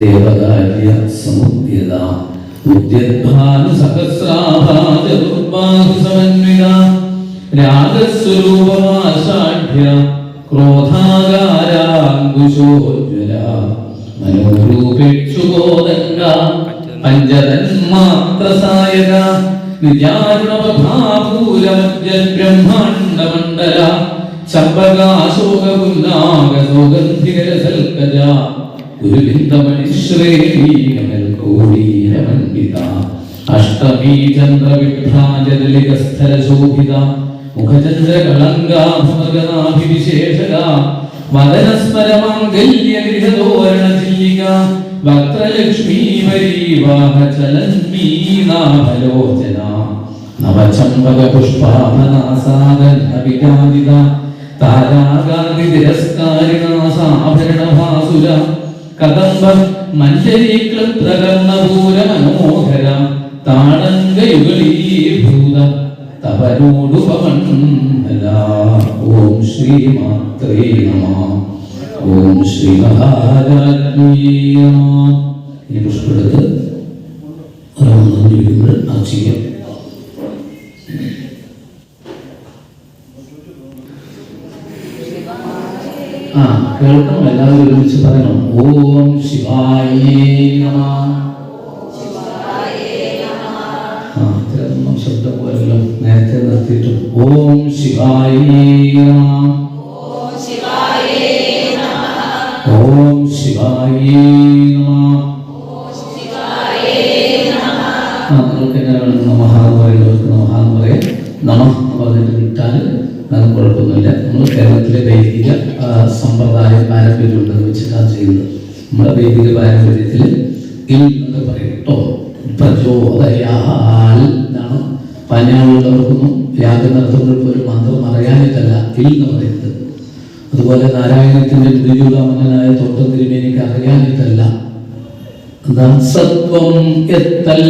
ദേവകാര്യ സമുദ്യത ഉദ്യദ്ഭാനുസഹസ്രാഭാചതുർബാഹുസമന്വിത രാഗസ്വരൂപമാഷാഢ്യ ക്രോധാകാരാങ്കുശോജ്വല മനോരൂപേക്ഷുബോധംഗ പഞ്ചതന്മാത്രസായക വിദ്യാരുണപഭാപൂരമജ്ജൽ ബ്രഹ്മാണ്ഡമണ്ഡല ചമ്പകാശോകപുല്ലാകസൗഗന്ധികരസൽക്കജ ഗുരുവിന്ദമണിശ്രേണീകമൽക്കോടീരമണ്ഡിത അഷ്ടമീ ചന്ദ്രവിഭ്രാജലികസ്ഥലശോഭിത മുഖചന്ദ്രകളങ്കാഭമഗനാഭിവിശേഷക വദനസ്മരമാംഗല്യഗൃഹതോരണചില്ലിക വക്രലക്ഷ്മീ വരീവാഹചലന്മീനാഭലോചന നവചമ്പക പുഷ്പാഭനാസാദവികാരിത താരാകാന്തി തിരസ്കാരിണാസാഭരണഭാസുര കദംബ മഞ്ജരീകൃപ്രകർണപൂര മനോഹര താടങ്കയുഗളീഭൂത തപനോടുപമണ്ഡല ഓം ശ്രീമാത്രേ നമ. ഓം ശ്രീ മഹാരാജ്ഞീയ ഇനി പുഷ്പെടുത്ത് ഇരിക്കുമ്പോൾ ആ ചെയ്യാം ആ കേൾക്കണം എല്ലാവരും ഒരുമിച്ച് പറയണം. ഓം ശിവായേ നമ. ആ ഇത്രയൊന്നും ശബ്ദം പോലല്ലോ നേരത്തെ നിർത്തിയിട്ടും. ഓം ശിവായേ നമ. ഓം ശിവായേ നമ. ആ നിങ്ങൾക്ക് എങ്ങനെയാണ് നമഃ എന്ന് പറയുന്നവർക്ക് നമഃ. എന്ന് പറയാം നമ പറഞ്ഞിട്ട് വിട്ടാൽ അത് കുഴപ്പമൊന്നുമില്ല. നമ്മൾ കേരളത്തിലെ വൈദിക സമ്പ്രദായം പാരമ്പര്യമുണ്ടെന്ന് വെച്ചിട്ടാണ് ചെയ്യുന്നത്. നമ്മുടെ വൈദിക പാരമ്പര്യത്തിൽ ഇൽ എന്നൊക്കെ പറയും. കേട്ടോ പ്രചോദയാൽ എന്നാണ് പഞ്ഞാളുള്ളവർക്കൊന്നും ഒരു മന്ത്രം അറിയാനിട്ടല്ല ഇൽ എന്ന് പറയുന്നത്. അതുപോലെ നാരായണത്തിന്റെ മുടിചൂടാമനായ തോട്ടം തിരുമേനിക്ക് അറിയാനിട്ടല്ല സത്വം എത്തൽ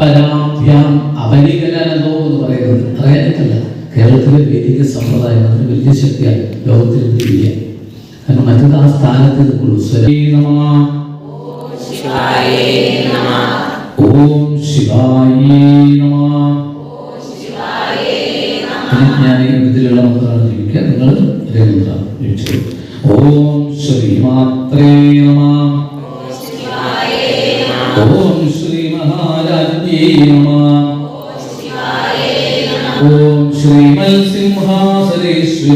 പരാഭ്യാം അപരികലനതോ എന്ന് പറയുന്നത് അറിയാനിട്ടല്ല കേരളത്തിലെ വൈദിക സമ്പ്രദായം അതിന് വലിയ ശക്തിയാണ്. ലോകത്തിൽ ഇല്ല. കാരണം മറ്റത് ആ സ്ഥാനത്ത് ഓം ശിവായേ ഞാൻ ഈ വിധത്തിലുള്ള മന്ത്രമാണ് ജീവിക്കുക. നിങ്ങൾ ഒരേ മന്ത്രമാണ് ഓം ശ്രീമാത്രേ നമ.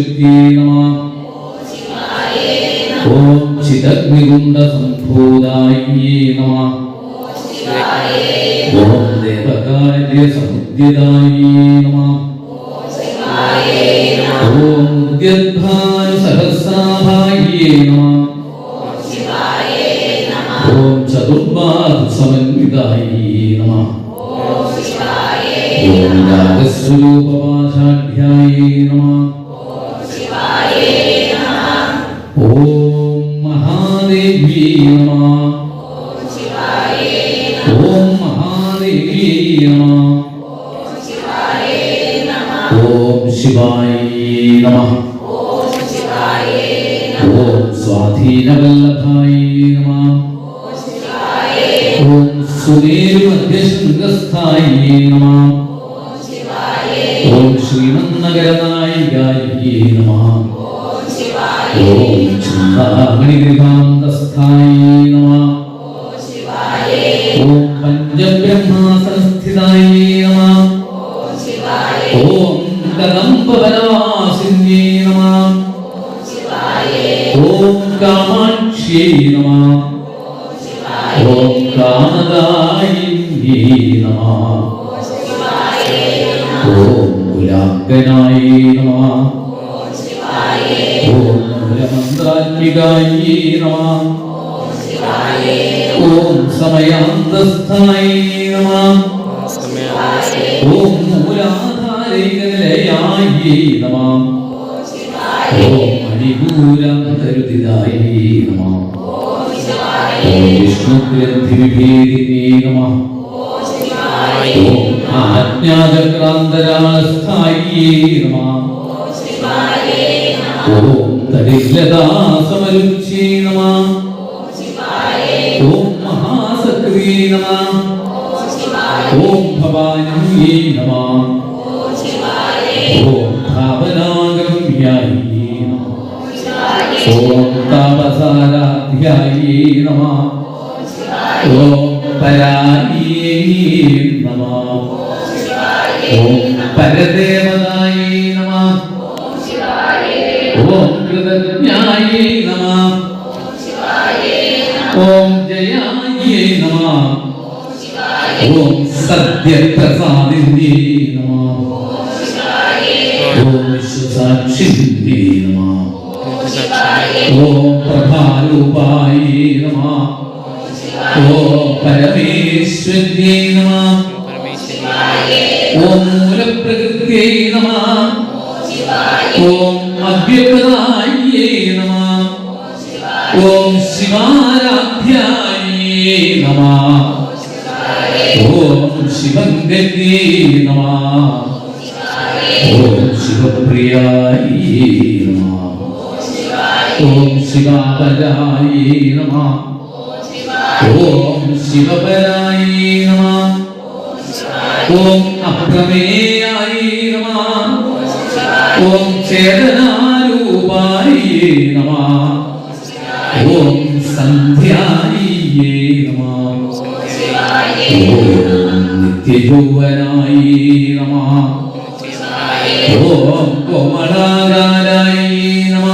സിംഹാസനേശ്വര്യേ നമ ഓം ചിദഗ്നികുണ്ട സംഭൂതായേ നമ ഓം ദേവകാര്യ സമുദ്യതായേ നമ ഓം ഉദ്യദ്ഭാനു സഹസ്രാഭായേ നമ ഓം ചതുർബാഹു സമന്വിതായേ നമ ഓം ശിവായേ നമ. ഓം സ്വാധീനവല്ലഭായേ നമ. ഓം സുമേരുമധ്യശൃംഗസ്ഥായേ നമ. ഓം ശ്രീമന്നഗരനായികായേ നമ. ഓം ചിന്താമണിഗൃഹാന്തസ്ഥായേ നമ. ഓം പഞ്ചബ്രഹ്മാസനസ്ഥിതായേ നമ ഓം കദംബവനവാസിന്യേ നമ ഓം കാമാക്ഷ്യേ നമ ഓം കാമദായിന്യേ നമ ഓം കുലാംഗനായേ നമ ഓം മൂലമന്ത്രാത്മികായേ നമ ഓം മൂലാധാരൈകനിലയായേ നമ ഓം മണിപൂരാന്തരുതിതായേ നമ വിഷ്ണുഗ്രന്ഥിവിഭേദിനേ നമ ഓം ആജ്ഞാചക്രാന്തരാളസ്ഥായേ നമ ഓം തടിലതാസമരുച്യേ നമ ഓം പ്രകൃതി നമ ഓം ഭവാനീ നമ ഓം നമ ഓം താപസാരാധ്യായി നമ ഓം പരായേ നമ ഓം പരദേവതായി നമ ഓം കൃതജ്ഞായേ നമ ഓം ജയായേ നമ ഓം സത്യപ്രസാദിന്യേ നമ ഓം വിശ്വസാക്ഷിന്യേ നമ ഓം പ്രഭാരൂപായേ നമ ഓം പരമേശ്വര്യേ നമ ഓം മൂലപ്രകൃത്യേ നമ ഓം അവ്യക്തായേ നമ ഓം ശിവാരാധ്യായേ നമ ഓം ശിവംഗത്യേ നമ ഓം ശിവപ്രിയായേ നമ ഓം ശിവാപരായേ നമ ഓം ശിവപരായേ നമ ഓം അപ്രമേയായേ നമ ഓം ചേതനാരൂപായേ നമ ഓം സന്ധ്യായേ നമ ഓം നിത്യജൗവനായേ നമ ഓം കോമളാകാരായേ നമ.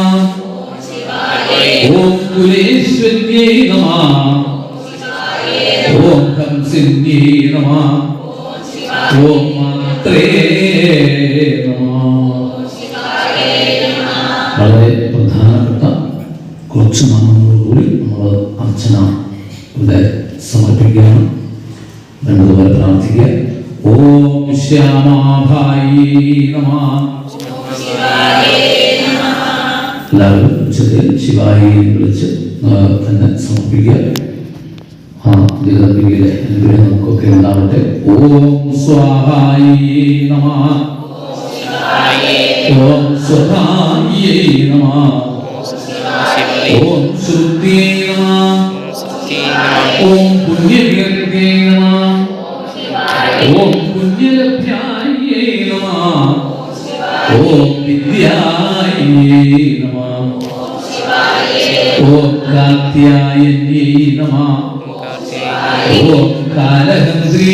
ഓം കുലേശ്വര്യേ നമ. ഓം ഹംസിന്യേ നമ. ഓം മാത്രേ നമ. വളരെ പ്രധാനപ്പെട്ട കുറച്ച് നാമങ്ങളോടുകൂടി നമ്മൾ അർച്ചന ഇവിടെ സമർപ്പിക്കുകയാണ്. വേണ്ടതുപോലെ പ്രാർത്ഥിക്കുക. ഓം ശ്യാമാഭായി എല്ലാവരും ഉച്ചത്തിൽ ശിവായി വിളിച്ച് തന്നെ സമർപ്പിക്കുക. ആ ജഗദംബികയിലെ അനുഗ്രഹം നമുക്കൊക്കെ ഉണ്ടാവട്ടെ. ഓം സ്വാഹായി നമ. ഓം സ്വഹായി നമ. ഓം ശ്രുതി നമ. ഓം പുണ്യകീർത്തേ നമ. ഓം പുണ്യലഭ്യായേ നമ. ഓം വിദ്യായേ കാത്യായന്യേ നമ ഓം കാലഹന്ത്രേ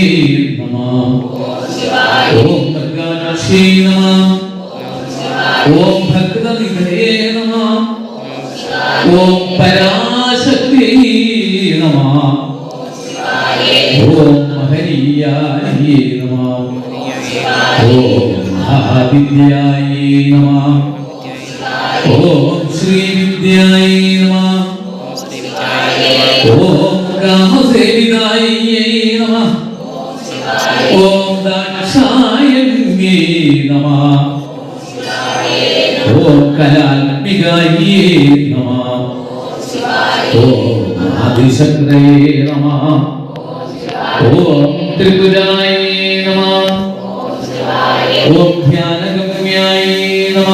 നമ ഓം മൃഗാക്ഷേ നമ ഓം ഭക്തനിധയേ നമ ഓം പരാശക്തി നമ ഓം മഹനീയായേ നമ ഓം മഹാവിദ്യായേ നമ ഓം ശ്രീവിദ്യായേ നമ ഓം കാമസേവിതായേ നമ ഓം ദാക്ഷായണ്യേ നമ ഓം കലാത്മികായേ നമ ഓം ആദിശക്രേ നമ ഓം ത്രിപുരായേ നമ ഓം ധ്യാനഗമ്യായേ നമ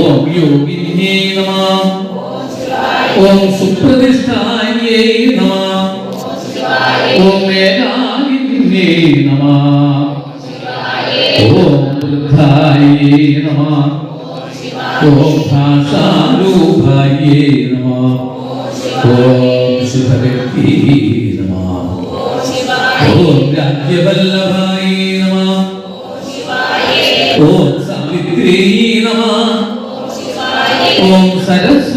ഓം യോഗിന്യേ നമ ഓം സുപ്രതിഷ്ഠായേ നമ ഓം ഏകാകിന്യേ നമ ഓം ബുദ്ധായേ നമ ഓം ഭാഷാരൂപായേ നമ ഓം ശുഭഗതി നമ ഓം രാജ്യവല്ലഭായേ നമ ഓം സാവിത്രി നമ ഓം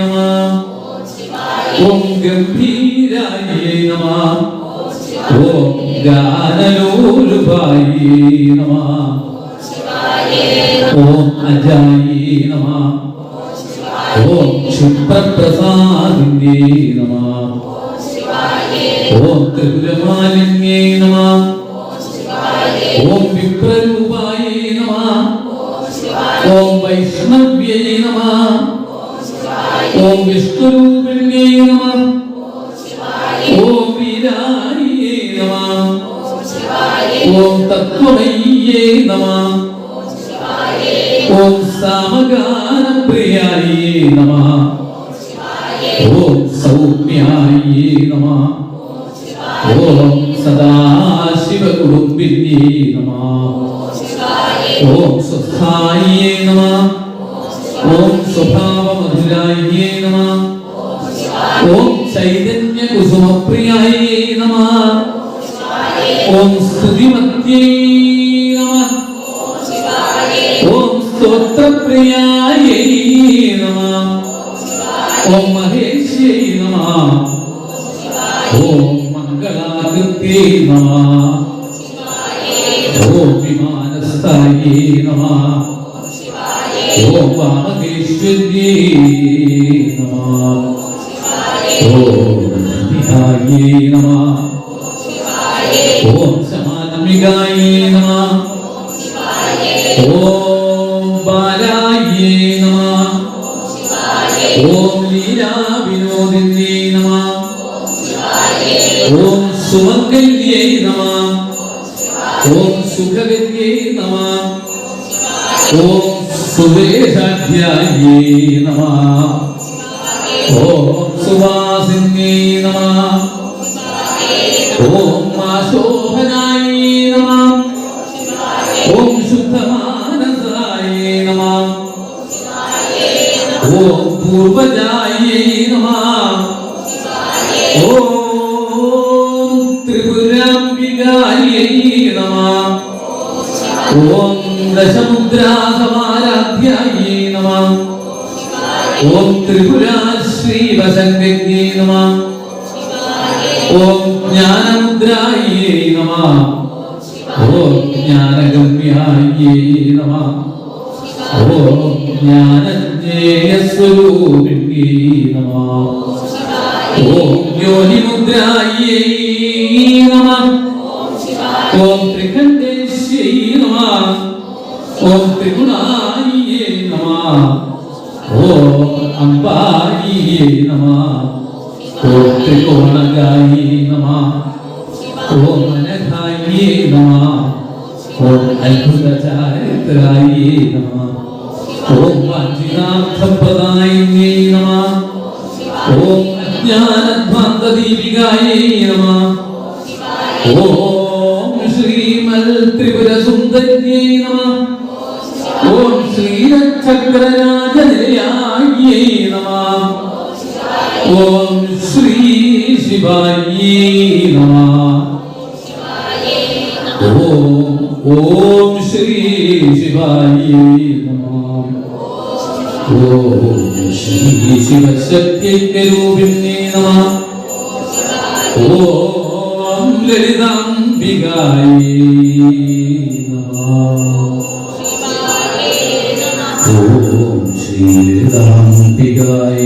വർണരൂപിണ്യേ നമ. ഓം ഗംഭീരായേ നമ. ഓം ഗാനലോലുപായേ നമ. ഓം അജായേ നമ. ഓം ക്ഷിപ്രപ്രസാദിന്യേ നമ. ഓം ത്രിപുരമാലിന്യേ നമ. ഓം വിപ്രരൂപായേ നമ. ഓം വൈഷ്ണവ്യേ നമ ഓം വിഷ്ണുരൂപിണ്യേ നമ ഓം വീരായേ നമ ഓം തത്വമയ്യേ നമ ഓം സാമഗാനപ്രിയായേ നമ ഓം സൗമ്യായേ നമ ഓം സദാശിവകുടുംബിന്യേ നമ ഓം സുഖായേ നമ ഓം സ്വഭാവമധുരായേ നമ. ഓം ചൈതന്യകുസുമപ്രിയായേ നമ. ഓം സ്തുതിമത്യേ നമ. ഓം സ്തോത്രപ്രിയായേ നമ. ഓം മഹേശ്യേ നമ. ഓം മംഗളാകൃത്യേ നമ. ഓം വിമാനസ്ഥായേ നമ. ഓം വാമകേശ്വര്യേ നമ ഓം ധന്യായേ നമ ഓം സമാനമികായേ നമ ഓം ബാലായേ നമ ഓം ലീലാവിനോദിന്യേ നമ ഓം സുമംഗല്യേ നമ ഓം സുഖവിദ്യേ നമ ഓം സുവേഷാധ്യായേ നമ. ഓം സുവാസിന്യേ നമ. ഓം ആശോഭനായേ നമ. ഓം ശുദ്ധമാനസായേ നമ. ഓം പൂർവജായേ നമ. ഓം ത്രിപുരാംബികായേ നമ. ഓം ദശമുദ്രാസമാരാധ്യായേ നമ ഓം ത്രിപുരാ ശ്രീവസംഗജ്ഞേ നമ ഓം ജ്ഞാനമുദ്രായേ നമ ഓം ജ്ഞാനഗമ്യായേ നമ ഓം ജ്ഞാനജ്ഞേയസ്വരൂപിണ്യേ നമ ഓം യോനിമുദ്രായേ നമ ഓം ത്രികണ്ഠേശ്യേ നമ ഓം ഓം അംബായേ നമ ഓം ത്രികോണഗായേ നമ ഓം അനഘായേ നമ ഓം അത്ഭുതചാരിത്രായേ നമ ഓം വാഞ്ചിനാർത്ഥപ്രദായിന്യേ നമ ഓം അജ്ഞാനധ്വാന്തദീപികായേ നമ. ഓം ശ്രീമൽ ത്രിപുരസുന്ദര്യേ നമ. ശ്രീരക്ഷക്രരാജനിലയായേ നമ. ഓം ശ്രീ ശിവായേ നമ. ഓം ഓം ശ്രീ ശിവായേ നമ. ഓം ശ്രീ ശിവശക്തിരൂപിണ്യേ നമ. ഓം ലളിതാംബികായേ. ഓം ശ്രീ ലളിതാംബികായേ